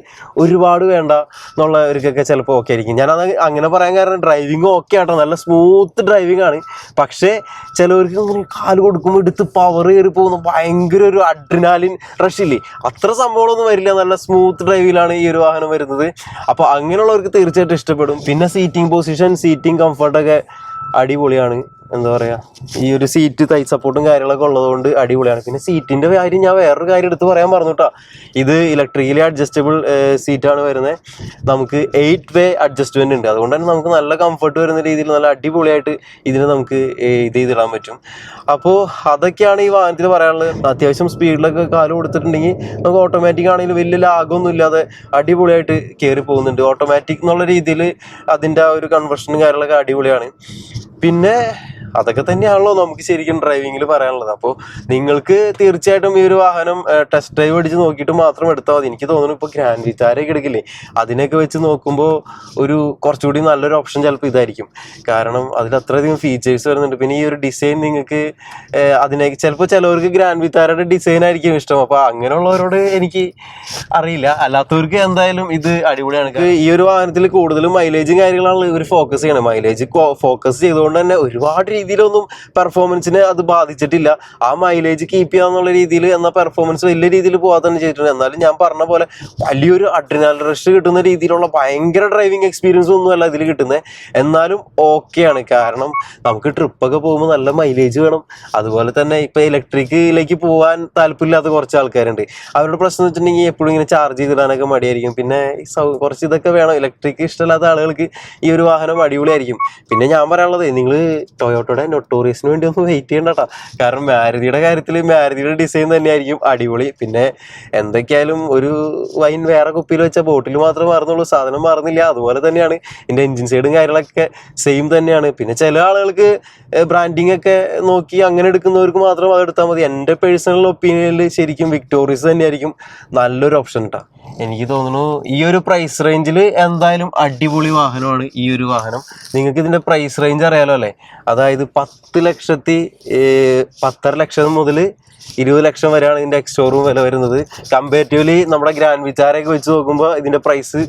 ഒരുപാട് വേണ്ട എന്നുള്ളവർക്കൊക്കെ ചിലപ്പോൾ ഓക്കെ ആയിരിക്കും. ഞാനത് അങ്ങനെ പറയാൻ കാരണം ഡ്രൈവിംഗ് ഓക്കെ ആട്ടോ. നല്ല സ്മൂത്ത് ഡ്രൈവിംഗ് ആണ്. പക്ഷേ ചിലവർക്ക് ഇങ്ങനെ കാൽ കൊടുക്കുമ്പോൾ എടുത്ത് പവർ കയറി പോകുന്ന ഭയങ്കര ഒരു അഡ്രിനാലിൻ റഷ് ഇല്ലേ? അത്ര സംഭവങ്ങളൊന്നും വരില്ല. നല്ല സ്മൂത്ത് ഡ്രൈവിലാണ് ഈ ഒരു വാഹനം വരുന്നത്. അപ്പോൾ അങ്ങനെയുള്ളവർക്ക് തീർച്ചയായിട്ടും ഇഷ്ടപ്പെടും. പിന്നെ സീറ്റിംഗ് പൊസിഷൻ സീറ്റിംഗ് കംഫർട്ടൊക്കെ അടിപൊളിയാണ്. എന്താ പറയാ ഈ ഒരു സീറ്റ് തൈ സപ്പോർട്ടും കാര്യങ്ങളൊക്കെ ഉള്ളതുകൊണ്ട് അടിപൊളിയാണ്. പിന്നെ സീറ്റിന്റെ കാര്യം ഞാൻ വേറൊരു കാര്യം എടുത്ത് പറയാൻ പറഞ്ഞു കേട്ടോ ഇത് ഇലക്ട്രിക്കലി അഡ്ജസ്റ്റബിൾ സീറ്റാണ് വരുന്നത് നമുക്ക് എയ്റ്റ് വേ അഡ്ജസ്റ്റ്മെന്റ് ഉണ്ട്. അതുകൊണ്ട് തന്നെ നമുക്ക് നല്ല കംഫർട്ട് വരുന്ന രീതിയിൽ നല്ല അടിപൊളിയായിട്ട് ഇതിന് നമുക്ക് ഇത് ചെയ്തിടാൻ പറ്റും. അപ്പോൾ അതൊക്കെയാണ് ഈ വാഹനത്തിൽ പറയാനുള്ളത്. അത്യാവശ്യം സ്പീഡിലൊക്കെ കാലം കൊടുത്തിട്ടുണ്ടെങ്കിൽ നമുക്ക് ഓട്ടോമാറ്റിക് ആണെങ്കിലും വലിയ ലാഗൊന്നും ഇല്ലാതെ അടിപൊളിയായിട്ട് കയറി പോകുന്നുണ്ട്. ഓട്ടോമാറ്റിക് എന്നുള്ള രീതിയിൽ അതിന്റെ ആ ഒരു കൺവെർഷനും കാര്യങ്ങളൊക്കെ അടിപൊളിയാണ്. പിന്നെ അതൊക്കെ തന്നെയാണല്ലോ നമുക്ക് ശരിക്കും ഡ്രൈവിംഗിൽ പറയാനുള്ളത്. അപ്പോൾ നിങ്ങൾക്ക് തീർച്ചയായിട്ടും ഈ ഒരു വാഹനം ടെസ്റ്റ് ഡ്രൈവ് അടിച്ച് നോക്കിയിട്ട് മാത്രം എടുത്താൽ മതി. എനിക്ക് തോന്നുന്നു ഇപ്പോൾ ഗ്രാൻഡ് വിറ്റാരൊക്കെ എടുക്കില്ലേ? അതിനൊക്കെ വെച്ച് നോക്കുമ്പോൾ ഒരു കുറച്ചുകൂടി നല്ലൊരു ഓപ്ഷൻ ചിലപ്പോൾ ഇതായിരിക്കും. കാരണം അതിൽ അത്രയധികം ഫീച്ചേഴ്സ് വരുന്നുണ്ട്. പിന്നെ ഈ ഒരു ഡിസൈൻ നിങ്ങൾക്ക് അതിനെ ചിലപ്പോൾ ചിലവർക്ക് ഗ്രാൻഡ് വിത്താരയുടെ ഡിസൈൻ ആയിരിക്കും ഇഷ്ടം. അപ്പോൾ അങ്ങനെയുള്ളവരോട് എനിക്ക് അറിയില്ല. അല്ലാത്തവർക്ക് എന്തായാലും ഇത് അടിപൊളിയാണ്. ഈ ഒരു വാഹനത്തിൽ കൂടുതലും മൈലേജും കാര്യങ്ങളാണ് ഇവർ ഫോക്കസ് ചെയ്യണം. മൈലേജ് ഫോക്കസ് ചെയ്തുകൊണ്ട് തന്നെ ഒരുപാട് രീതിയിലൊന്നും പെർഫോമൻസിനെ അത് ബാധിച്ചിട്ടില്ല. ആ മൈലേജ് കീപ്പ് ചെയ്യാന്നുള്ള രീതിയിൽ എന്നാൽ പെർഫോമൻസ് വലിയ രീതിയിൽ പോകാതെ തന്നെ ചെയ്തിട്ടുണ്ട്. എന്നാലും ഞാൻ പറഞ്ഞ പോലെ വലിയൊരു അഡ്രിനാൽ റഷ് കിട്ടുന്ന രീതിയിലുള്ള ഭയങ്കര ഡ്രൈവിംഗ് എക്സ്പീരിയൻസ് ഒന്നുമല്ല ഇതിൽ കിട്ടുന്നത് എന്നാലും ഓക്കെയാണ് കാരണം നമുക്ക് ട്രിപ്പൊക്കെ പോകുമ്പോൾ നല്ല മൈലേജ് വേണം. അതുപോലെ തന്നെ ഇപ്പൊ ഇലക്ട്രിക്കിലേക്ക് പോകാൻ താല്പര്യമില്ലാത്ത കുറച്ച് ആൾക്കാരുണ്ട്. അവരുടെ പ്രശ്നം എന്ന് വെച്ചിട്ടുണ്ടെങ്കിൽ എപ്പോഴും ഇങ്ങനെ ചാർജ് ചെയ്തിടാനൊക്കെ മടിയായിരിക്കും. പിന്നെ കുറച്ച് ഇതൊക്കെ വേണം. ഇലക്ട്രിക് ഇഷ്ടമില്ലാത്ത ആളുകൾക്ക് ഈ ഒരു വാഹനം അടിപൊളിയായിരിക്കും. പിന്നെ ഞാൻ പറയാനുള്ളത് നിങ്ങൾ ടൊയോട്ടോയുടെ ടൊയോട്ടയുടെ നൊട്ടോറിയസിന് വേണ്ടി ഒന്ന് വെയിറ്റ് ചെയ്യണ്ടട്ടാ കാരണം മാരുതിയുടെ കാര്യത്തിൽ മാരുതിയുടെ ഡിസൈൻ തന്നെയായിരിക്കും അടിപൊളി. പിന്നെ എന്തൊക്കെയായാലും ഒരു വൈൻ വേറെ കുപ്പിയിൽ വെച്ച ബോട്ടിൽ മാത്രമേ മാറുന്നുള്ളൂ. സാധനം മാറുന്നില്ല. അതുപോലെ തന്നെയാണ് ഇതിന്റെ എഞ്ചിൻ സൈഡും കാര്യങ്ങളൊക്കെ സെയിം തന്നെയാണ്. പിന്നെ ചില ആളുകൾക്ക് ബ്രാൻഡിങ് ഒക്കെ നോക്കി അങ്ങനെ എടുക്കുന്നവർക്ക് മാത്രം അത് എടുത്താൽ മതി. എന്റെ പേഴ്സണൽ ഒപ്പീനിയനിൽ ശരിക്കും വിക്ടോറിയസ് തന്നെയായിരിക്കും. നല്ലൊരു ഓപ്ഷൻ കേട്ടോ എനിക്ക് തോന്നുന്നു ഈ ഒരു പ്രൈസ് റേഞ്ചിൽ എന്തായാലും അടിപൊളി വാഹനമാണ് ഈ ഒരു വാഹനം. നിങ്ങൾക്ക് ഇതിന്റെ പ്രൈസ് റേഞ്ച് അറിയാലോ അല്ലേ? അതായത് പത്ത് ലക്ഷത്തി പത്തര ലക്ഷം മുതൽ ഇരുപത് ലക്ഷം വരെയാണ് ഇതിന്റെ എക്സ്റ്റോറൂം വില വരുന്നത്. കമ്പാരിറ്റീവ്ലി നമ്മുടെ ഗ്രാൻഡ് വിചാരയൊക്കെ വെച്ച് നോക്കുമ്പോൾ ഇതിന്റെ പ്രൈസ്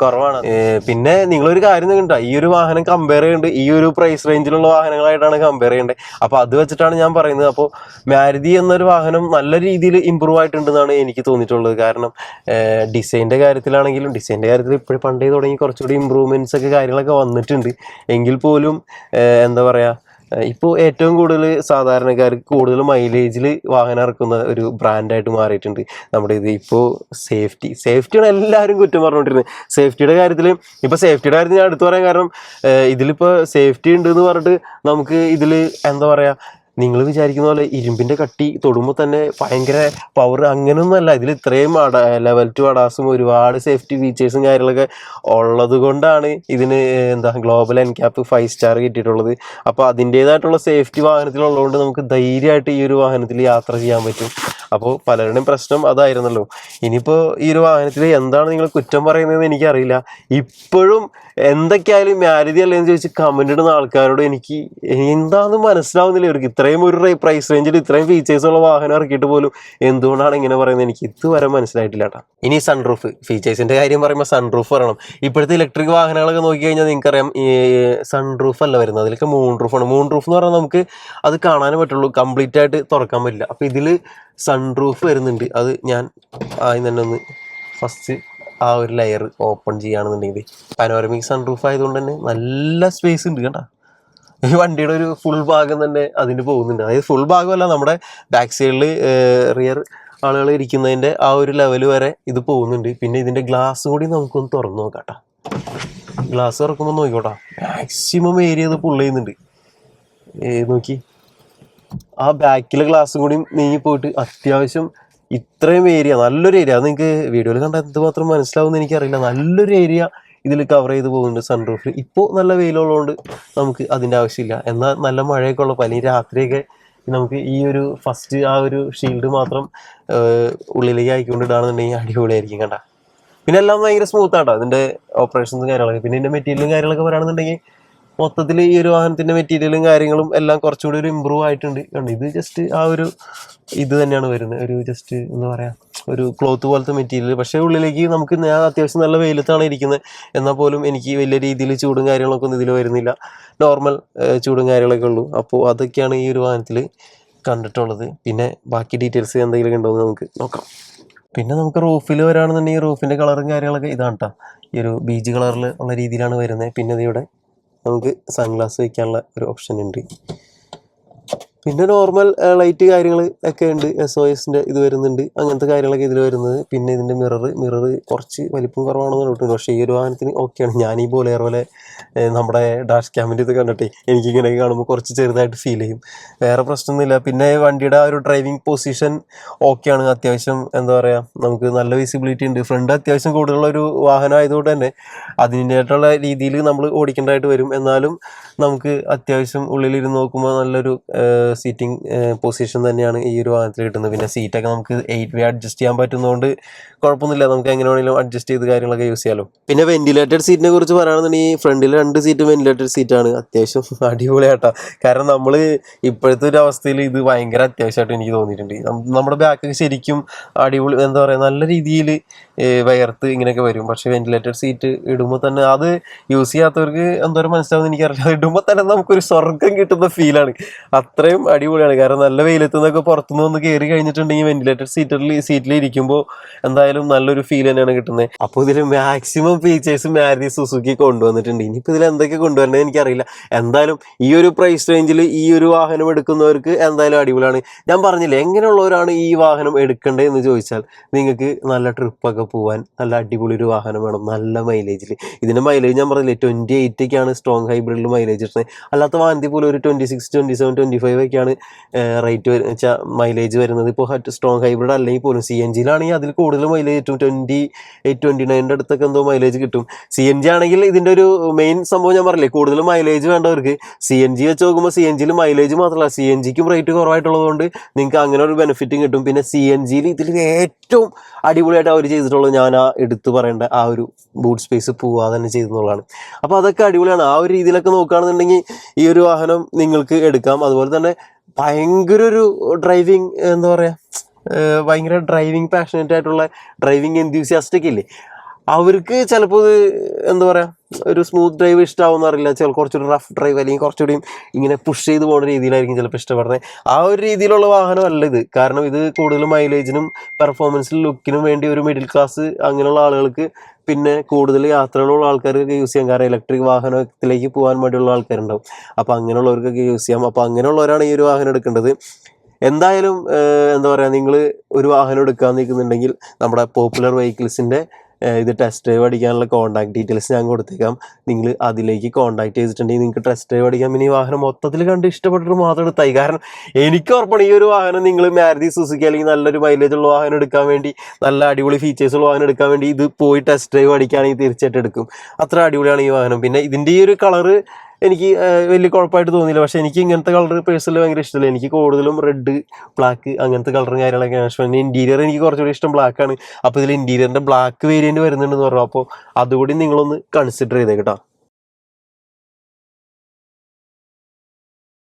കുറവാണ്. പിന്നെ നിങ്ങളൊരു കാര്യം കണ്ടോ ഈ ഒരു വാഹനം കമ്പയർ ചെയ്യുന്നുണ്ട് ഈ ഒരു പ്രൈസ് റേഞ്ചിലുള്ള വാഹനങ്ങളായിട്ടാണ് കമ്പയർ ചെയ്യേണ്ടത് അപ്പോൾ അത് വെച്ചിട്ടാണ് ഞാൻ പറയുന്നത്. അപ്പോൾ മാരുതി എന്നൊരു വാഹനം നല്ല രീതിയിൽ ഇമ്പ്രൂവ് ആയിട്ടുണ്ടെന്നാണ് എനിക്ക് തോന്നിയിട്ടുള്ളത്. കാരണം ഡിസൈന്റെ കാര്യത്തിലാണെങ്കിലും ഡിസൈന്റെ കാര്യത്തിൽ ഇപ്പോഴും പണ്ടേ തുടങ്ങി കുറച്ചുകൂടി ഇമ്പ്രൂവ്മെന്റ്സ് ഒക്കെ കാര്യങ്ങളൊക്കെ വന്നിട്ടുണ്ട്. എങ്കിൽ പോലും എന്താ പറയുക ഇപ്പോൾ ഏറ്റവും കൂടുതൽ സാധാരണക്കാർക്ക് കൂടുതൽ മൈലേജിൽ വാഹനം ഇറക്കുന്ന ഒരു ബ്രാൻഡായിട്ട് മാറിയിട്ടുണ്ട്. നമ്മുടെ ഇത് ഇപ്പോൾ സേഫ്റ്റി സേഫ്റ്റിയാണ് എല്ലാവരും കുറ്റം പറഞ്ഞുകൊണ്ടിരുന്നത് സേഫ്റ്റിയുടെ കാര്യത്തിൽ ഇപ്പോൾ സേഫ്റ്റിയുടെ കാര്യത്തിൽ ഞാൻ എടുത്തു പറയാൻ കാരണം ഇതിലിപ്പോൾ സേഫ്റ്റി ഉണ്ട് എന്ന് പറഞ്ഞിട്ട് നമുക്ക് ഇതിൽ എന്താ പറയുക നിങ്ങൾ വിചാരിക്കുന്ന പോലെ ഇരുമ്പിന്റെ കട്ടി തൊടുമ്പോൾ തന്നെ ഭയങ്കര പവർ അങ്ങനെയൊന്നുമല്ല ഇതിൽ ഇത്രയും ലെവൽ ടു അഡാസും ഒരുപാട് സേഫ്റ്റി ഫീച്ചേഴ്സും കാര്യങ്ങളൊക്കെ ഉള്ളത് കൊണ്ടാണ് ഇതിന് എന്താ global NCAP five star കിട്ടിയിട്ടുള്ളത്. അപ്പോൾ അതിന്റേതായിട്ടുള്ള സേഫ്റ്റി വാഹനത്തിലുള്ളതുകൊണ്ട് നമുക്ക് ധൈര്യമായിട്ട് ഈ ഒരു വാഹനത്തിൽ യാത്ര ചെയ്യാൻ പറ്റും. അപ്പോൾ പലരുടെയും പ്രശ്നം അതായിരുന്നല്ലോ. ഇനിയിപ്പോൾ ഈ ഒരു വാഹനത്തിൽ എന്താണ് നിങ്ങൾ കുറ്റം പറയുന്നതെന്ന് എനിക്കറിയില്ല. ഇപ്പോഴും എന്തൊക്കെയായാലും മാരുതി അല്ലേന്ന് ചോദിച്ച് കമന്റ് ഇടുന്ന ആൾക്കാരോട് എനിക്ക് എന്താണെന്ന് മനസ്സിലാവുന്നില്ല. ഇവർക്ക് ഇത്രയും ഒരു പ്രൈസ് റേഞ്ചിൽ ഇത്രയും ഫീച്ചേഴ്സ് ഉള്ള വാഹനം ഇറക്കിയിട്ട് പോലും എന്തുകൊണ്ടാണ് ഇങ്ങനെ പറയുന്നത് എനിക്ക് ഇതുവരെ മനസ്സിലായിട്ടില്ല കേട്ടോ. ഇനി സൺറൂഫ് ഫീച്ചേഴ്സിന്റെ കാര്യം പറയുമ്പോൾ സൺറൂഫ് വരണം ഇപ്പോഴത്തെ ഇലക്ട്രിക് വാഹനങ്ങളൊക്കെ നോക്കി കഴിഞ്ഞാൽ നിങ്ങൾക്കറിയാം ഈ സൺറൂഫ് അല്ല വരുന്നത്. അതിലൊക്കെ മൂൺ റൂഫാണ് മൂൺ റൂഫ് എന്ന് പറഞ്ഞാൽ നമുക്ക് അത് കാണാനേ പറ്റുള്ളൂ. കംപ്ലീറ്റ് ആയിട്ട് തുറക്കാൻ പറ്റില്ല. അപ്പോൾ ഇതിൽ സൺറൂഫ് വരുന്നുണ്ട്. അത് ഞാൻ ആദ്യം തന്നെ ഒന്ന് ഫസ്റ്റ് ആ ഒരു ലെയർ ഓപ്പൺ ചെയ്യുകയാണെന്നുണ്ടെങ്കിൽ പനോരമിക് സൺറൂഫ് ആയതുകൊണ്ട് തന്നെ നല്ല സ്പേസ് ഉണ്ട് കണ്ട. ഈ വണ്ടിയുടെ ഒരു ഫുൾ ഭാഗം തന്നെ അതിന് പോകുന്നുണ്ട്. അതായത് ഫുൾ ഭാഗമല്ല നമ്മുടെ ബാക്ക് സൈഡിൽ റിയർ ആളുകൾ ഇരിക്കുന്നതിന്റെ ആ ഒരു ലെവൽ വരെ ഇത് പോകുന്നുണ്ട്. പിന്നെ ഇതിന്റെ ഗ്ലാസ് കൂടി നമുക്കൊന്ന് തുറന്നു നോക്കാം കേട്ടോ ഗ്ലാസ് തുറക്കുമ്പോൾ നോക്കിക്കോട്ടാ. മാക്സിമം ഏരിയ ഇത് പുള്ള് ചെയ്യുന്നുണ്ട്. നോക്കി. ആ ബാക്കിലെ ഗ്ലാസും കൂടി നീങ്ങി പോയിട്ട് അത്യാവശ്യം ഇത്രയും ഏരിയ നല്ലൊരു ഏരിയ അത് നിങ്ങൾക്ക് വീഡിയോയിൽ കണ്ട എന്തുമാത്രം മനസ്സിലാവുമെന്ന് എനിക്കറിയില്ല. നല്ലൊരു ഏരിയ ഇതിൽ കവർ ചെയ്ത് പോകുന്നുണ്ട് സൺറൂഫിൽ ഇപ്പോൾ നല്ല വെയിലുള്ളതുകൊണ്ട് നമുക്ക് അതിന്റെ ആവശ്യമില്ല. എന്നാൽ നല്ല മഴയൊക്കെ ഉള്ളപ്പോൾ അല്ലെങ്കിൽ രാത്രിയൊക്കെ നമുക്ക് ഈ ഒരു ഫസ്റ്റ് ആ ഒരു ഷീൽഡ് മാത്രം ഉള്ളിലേക്ക് ആയിക്കൊണ്ട് ഇടാണെന്നുണ്ടെങ്കിൽ അടിപൊളിയായിരിക്കും കണ്ട. പിന്നെ എല്ലാം ഭയങ്കര സ്മൂത്ത് ആട്ടോ. അതിന്റെ ഓപ്പറേഷൻസും കാര്യങ്ങളൊക്കെ. പിന്നെ ഇതിന്റെ മെറ്റീരിയലും കാര്യങ്ങളൊക്കെ പറയുകയാണെന്നുണ്ടെങ്കിൽ മൊത്തത്തിൽ ഈ ഒരു വാഹനത്തിന്റെ മെറ്റീരിയലും കാര്യങ്ങളും എല്ലാം കുറച്ചുകൂടി ഒരു ഇമ്പ്രൂവ് ആയിട്ടുണ്ട്. കണ്ട്? ഇത് ജസ്റ്റ് ആ ഒരു ഇത് തന്നെയാണ് വരുന്നത്. ഒരു ജസ്റ്റ് എന്താ പറയാ ഒരു ക്ലോത്ത് പോലത്തെ മെറ്റീരിയൽ പക്ഷേ ഉള്ളിലേക്ക് നമുക്ക് ഞാൻ അത്യാവശ്യം നല്ല വെയിലത്താണ് ഇരിക്കുന്നത്. എന്നാൽ പോലും എനിക്ക് വലിയ രീതിയിൽ ചൂടും കാര്യങ്ങളൊക്കെ ഒന്നും ഇതിൽ വരുന്നില്ല നോർമൽ ചൂടും കാര്യങ്ങളൊക്കെ ഉള്ളൂ. അപ്പോൾ അതൊക്കെയാണ് ഈ ഒരു വാഹനത്തിൽ കണ്ടിട്ടുള്ളത്. പിന്നെ ബാക്കി ഡീറ്റെയിൽസ് എന്തെങ്കിലും ഉണ്ടോ നമുക്ക് നോക്കാം. പിന്നെ നമുക്ക് റൂഫിൽ വരാണെന്നുണ്ടെങ്കിൽ റൂഫിന്റെ കളറും കാര്യങ്ങളൊക്കെ ഇതാണ് കേട്ടോ ഈ ഒരു ബീച്ച് കളറിൽ ഉള്ള രീതിയിലാണ് വരുന്നത്. പിന്നെ ഇതിവിടെ നമുക്ക് സൺഗ്ലാസ് വയ്ക്കാനുള്ള ഒരു ഓപ്ഷൻ ഉണ്ട്. പിന്നെ നോർമൽ ലൈറ്റ് കാര്യങ്ങൾ ഒക്കെ ഉണ്ട്. എസ് ഒ എസിന്റെ ഇത് വരുന്നുണ്ട്. അങ്ങനത്തെ കാര്യങ്ങളൊക്കെ ഇതിൽ വരുന്നത്. പിന്നെ ഇതിന്റെ മിറർ മിറർ കുറച്ച് വലിപ്പം കുറവാണെന്ന് പറഞ്ഞിട്ടുണ്ട് പക്ഷേ ഈ ഒരു വാഹനത്തിന് ഓക്കെയാണ് ഞാൻ ഈ പോലെ പോലെ നമ്മുടെ ഡാഷ് ക്യാമിന്റെ ഇത് കണ്ടിട്ടേ എനിക്കിങ്ങനെ കാണുമ്പോൾ കുറച്ച് ചെറുതായിട്ട് ഫീൽ ചെയ്യും. വേറെ പ്രശ്നമൊന്നുമില്ല. പിന്നെ വണ്ടിയുടെ ആ ഒരു ഡ്രൈവിംഗ് പൊസിഷൻ ഓക്കെയാണ് അത്യാവശ്യം എന്താ പറയുക നമുക്ക് നല്ല വിസിബിലിറ്റി ഉണ്ട്. ഫ്രണ്ട് അത്യാവശ്യം കൂടുതലുള്ള ഒരു വാഹനം ആയതുകൊണ്ട് തന്നെ അതിന്റെതായിട്ടുള്ള രീതിയിൽ നമ്മൾ ഓടിക്കേണ്ടതായിട്ട് വരും. എന്നാലും നമുക്ക് അത്യാവശ്യം ഉള്ളിലിരുന്ന് നോക്കുമ്പോൾ നല്ലൊരു സീറ്റിംഗ് പൊസിഷൻ തന്നെയാണ് ഈ ഒരു വാഹനത്തിൽ കിട്ടുന്നത്. പിന്നെ സീറ്റൊക്കെ നമുക്ക് എയ്റ്റ് വേ അഡ്ജസ്റ്റ് ചെയ്യാൻ പറ്റുന്നതുകൊണ്ട് കുഴപ്പമൊന്നുമില്ല. നമുക്ക് എങ്ങനെ വേണമെങ്കിലും അഡ്ജസ്റ്റ് ചെയ്ത് കാര്യങ്ങളൊക്കെ യൂസ് ചെയ്യാമല്ലോ പിന്നെ വെന്റിലേറ്റഡ് സീറ്റിനെ കുറിച്ച് പറയുകയാണെന്നുണ്ടെങ്കിൽ ഫ്രണ്ടിൽ രണ്ട് സീറ്റ് വെന്റിലേറ്റഡ് സീറ്റാണ് അത്യാവശ്യം അടിപൊളിയായിട്ടാ കാരണം നമ്മൾ ഇപ്പോഴത്തെ ഒരു അവസ്ഥയിൽ ഇത് ഭയങ്കര അത്യാവശ്യമായിട്ട് എനിക്ക് തോന്നിയിട്ടുണ്ട്. നമ്മുടെ ബാക്ക് ശരിക്കും അടിപൊളി എന്താ പറയുക നല്ല രീതിയിൽ വയർത്ത് ഇങ്ങനെയൊക്കെ വരും. പക്ഷേ വെന്റിലേറ്റഡ് സീറ്റ് ഇടുമ്പോൾ തന്നെ അത് യൂസ് ചെയ്യാത്തവർക്ക് എന്തോരം മനസ്സിലാവുന്ന എനിക്കറിയില്ല. ഇടുമ്പോൾ തന്നെ നമുക്കൊരു സ്വർഗം കിട്ടുന്ന ഫീലാണ് അത്രയും അടിപൊളിയാണ്. കാരണം നല്ല വെയിലത്ത് നിന്നൊക്കെ പുറത്തുനിന്ന് വന്ന് കയറി കഴിഞ്ഞിട്ടുണ്ടെങ്കിൽ വെന്റിലേറ്റഡ് സീറ്റിൽ സീറ്റിൽ ഇരിക്കുമ്പോൾ എന്തായാലും നല്ലൊരു ഫീൽ തന്നെയാണ് കിട്ടുന്നത്. അപ്പോൾ ഇതിൽ മാക്സിമം ഫീച്ചേഴ്സ് മാരുതി സുസുക്കി കൊണ്ടുവന്നിട്ടുണ്ട്. ഇനിയിപ്പോൾ ഇതിൽ എന്തൊക്കെ കൊണ്ടുവരണത് എനിക്കറിയില്ല. എന്തായാലും ഈ ഒരു പ്രൈസ് റേഞ്ചിൽ ഈ ഒരു വാഹനം എടുക്കുന്നവർക്ക് എന്തായാലും അടിപൊളിയാണ്. ഞാൻ പറഞ്ഞില്ലേ എങ്ങനെയുള്ളവരാണ് ഈ വാഹനം എടുക്കേണ്ടത് എന്ന് ചോദിച്ചാൽ നിങ്ങൾക്ക് നല്ല ട്രിപ്പൊക്കെ പോകാൻ നല്ല അടിപൊളി ഒരു വാഹനം വേണം. നല്ല മൈലേജിൽ ഇതിന്റെ മൈലേജ് ഞാൻ പറഞ്ഞില്ലേ ട്വന്റി എയ്റ്റൊക്കെയാണ് സ്ട്രോങ് ഹൈബ്രിഡിൽ മൈലേജ് കിട്ടുന്നത്. അല്ലാത്ത വാഹനത്തിൽ പോലും ഒരു twenty six twenty seven twenty five ഒക്കെയാണ് റേറ്റ് വെച്ചാൽ മൈലേജ് വരുന്നത്. ഇപ്പോൾ സ്ട്രോങ് ഹൈബ്രിഡ് അല്ലെങ്കിൽ പോലും സി എൻ ജിയിലാണെങ്കിൽ അതിൽ കൂടുതൽ മൈലേജ് കിട്ടും ട്വന്റി എയ്റ്റ് ട്വന്റി നയന്റെ അടുത്തൊക്കെ എന്തോ മൈലേജ് കിട്ടും. സി എൻ ജി ആണെങ്കിൽ ഇതിന്റെ ഒരു മെയിൻ സംഭവം ഞാൻ പറഞ്ഞില്ലേ കൂടുതൽ മൈലേജ് വേണ്ടവർക്ക്. സി എൻ ജി വെച്ച് നോക്കുമ്പോൾ സി എൻ ജിയിൽ മൈലേജ് മാത്രമല്ല സി എൻ ജിക്കും റേറ്റ് കുറവായിട്ടുള്ളതുകൊണ്ട് നിങ്ങൾക്ക് അങ്ങനെ ഒരു ബെനിഫിറ്റും കിട്ടും. പിന്നെ സി എൻ ജിയിൽ ഇതിൽ ഏറ്റവും അടിപൊളിയായിട്ട് അവർ ചെയ്തിട്ടുള്ളത് ഞാൻ ആ എടുത്തു പറയേണ്ട ആ ഒരു ബൂട്ട് സ്പേസ് പോവാതെ തന്നെ ചെയ്തെന്നുള്ളതാണ് അപ്പോൾ അതൊക്കെ അടിപൊളിയാണ്. ആ ഒരു രീതിയിലൊക്കെ നോക്കുകയാണെന്നുണ്ടെങ്കിൽ ഈ ഒരു വാഹനം നിങ്ങൾക്ക് എടുക്കാം. അതുപോലെ തന്നെ ഭയങ്കര ഒരു ഡ്രൈവിംഗ് എന്താ പറയുക ഭയങ്കര ഡ്രൈവിംഗ് പാഷനറ്റ് ആയിട്ടുള്ള ഡ്രൈവിംഗ് എന്തൂസിയാസ്റ്റിക് ഇല്ലേ? അവർക്ക് ചിലപ്പോൾ ഇത് എന്താ പറയുക ഒരു സ്മൂത്ത് ഡ്രൈവ് ഇഷ്ടമാവുമെന്ന് അറിയില്ല. ചില കുറച്ചുകൂടി റഫ് ഡ്രൈവ് അല്ലെങ്കിൽ കുറച്ചുകൂടി ഇങ്ങനെ പുഷ് ചെയ്ത് പോകുന്ന രീതിയിലായിരിക്കും ചിലപ്പോൾ ഇഷ്ടപ്പെടുന്നത് ആ ഒരു രീതിയിലുള്ള വാഹനമല്ല ഇത്. കാരണം ഇത് കൂടുതൽ മൈലേജിനും പെർഫോമൻസിനും ലുക്കിനും വേണ്ടി ഒരു മിഡിൽ ക്ലാസ് അങ്ങനെയുള്ള ആളുകൾക്ക് പിന്നെ കൂടുതൽ യാത്രകളുള്ള ആൾക്കാർക്ക് യൂസ് ചെയ്യാം. കാരണം ഇലക്ട്രിക് വാഹനത്തിലേക്ക് പോകാൻ വേണ്ടിയുള്ള ആൾക്കാരുണ്ടാവും. അപ്പോൾ അങ്ങനെയുള്ളവർക്കൊക്കെ യൂസ് ചെയ്യാം. അപ്പോൾ അങ്ങനെയുള്ളവരാണ് ഈ ഒരു വാഹനം എടുക്കേണ്ടത്. എന്തായാലും എന്താ പറയുക നിങ്ങൾ ഒരു വാഹനം എടുക്കാൻ നിൽക്കുന്നുണ്ടെങ്കിൽ നമ്മുടെ പോപ്പുലർ വെഹിക്കിൾസിന്റെ ഇത് ടെസ്റ്റ് ഡ്രൈവ് അടിക്കാനുള്ള കോൺടാക്ട് ഡീറ്റെയിൽസ് ഞാൻ കൊടുത്തേക്കാം. നിങ്ങൾ അതിലേക്ക് കോൺടാക്ട് ചെയ്തിട്ടുണ്ടെങ്കിൽ നിങ്ങൾക്ക് ടെസ്റ്റ് ഡ്രൈവ് അടിക്കാൻ പിന്നെ ഈ വാഹനം മൊത്തത്തിൽ കണ്ട് ഇഷ്ടപ്പെട്ടിട്ട് മാത്രം എടുത്തായി കാരണം എനിക്ക് ഉറപ്പാണ് ഈ ഒരു വാഹനം നിങ്ങൾ മാരുതി സുസുക്കി അല്ലെങ്കിൽ നല്ലൊരു മൈലേജ് ഉള്ള വാഹനം എടുക്കാൻ വേണ്ടി നല്ല അടിപൊളി ഫീച്ചേഴ്സ് ഉള്ള വാഹനം എടുക്കാൻ വേണ്ടി ഇത് പോയി ടെസ്റ്റ് ഡ്രൈവ് അടിക്കുകയാണെങ്കിൽ തീർച്ചയായിട്ടും എടുക്കും. അത്ര അടിപൊളിയാണ് ഈ വാഹനം. പിന്നെ ഇതിന്റെ ഈ ഒരു കളറ് എനിക്ക് വലിയ കുഴപ്പമായിട്ട് തോന്നിയില്ല. പക്ഷേ എനിക്ക് ഇങ്ങനത്തെ കളർ പേഴ്സണലി ഭയങ്കര ഇഷ്ടമല്ല. എനിക്ക് കൂടുതലും റെഡ് ബ്ലാക്ക് അങ്ങനത്തെ കളറും കാര്യങ്ങളൊക്കെയാണ് ഇഷ്ടം. പിന്നെ ഇന്റീരിയർ എനിക്ക് കുറച്ചുകൂടി ഇഷ്ടം ബ്ലാക്ക് ആണ്. അപ്പോൾ ഇതിൽ ഇന്റീരിയറിന്റെ ബ്ലാക്ക് വേരിയന്റ് വരുന്നുണ്ടെന്ന് പറഞ്ഞു. അപ്പോൾ അതുകൂടി നിങ്ങളൊന്ന് കൺസിഡർ ചെയ്തേ കേട്ടോ